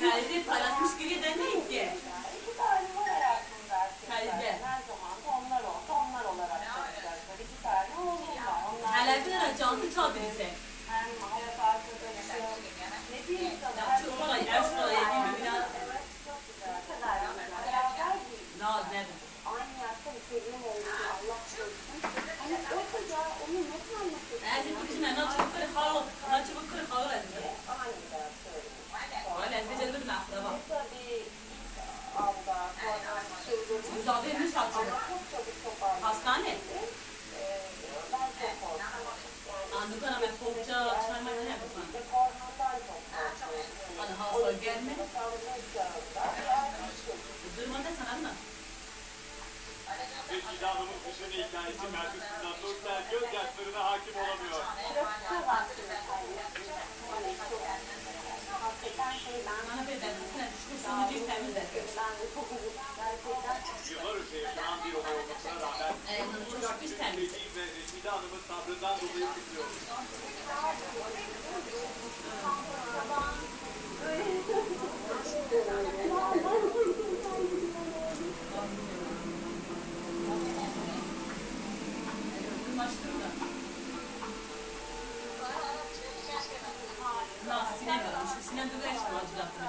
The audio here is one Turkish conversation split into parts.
Kalbi parlatmış gibi de Evet, çok güzel. Ne kadar güzel. Beraber değil. Naz nerede? aynı yaşta bir çocuğum oldu Allah korusun. Hani o çocuğa onu nasıl anlatıyorsun? Eğer bir kişinin ne çubuk kırık hava, ne çubuk kırık hava edildi. Aniden söyleyeyim. Öyle, becerdim mi akraba? Tabii abla, sonra çıldırmış. Müsaade etmiş Ama açıldı. çok çabuk toparlandı. Hastane. Ee, ben çok korktum. Anlık ana ben kovca çayma ne yapasın? İşte kornondan çok korktum. Hani hasta gelme. Sağlık çağında. Yani çok Durmada sana mı? Ve Hanım'ın kışını hikayesi karşısında Nurten gözyaşlarına hakim olamıyor. Bıraktığı vaktini kaybettim. Hani çok hakikaten şey ben Bana bir dedim, sen düşmüş sonucu temizle. ben de çok üzüldüm. Gerçekten Yıllar önce yaşanan bir olay olmasına rağmen Uçak. Seyirci ve Reşide Hanım'ın sabrından dolayı kutluyoruz. Sinem yazmış. Sinem Dügar için acil hatırı.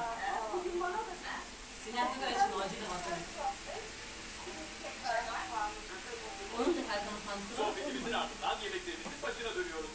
Sinem Dügar için acil hatırı. Onun da zaman tanıtıyor. Sohbetimizin ardından yemeklerimizin başına dönüyoruz.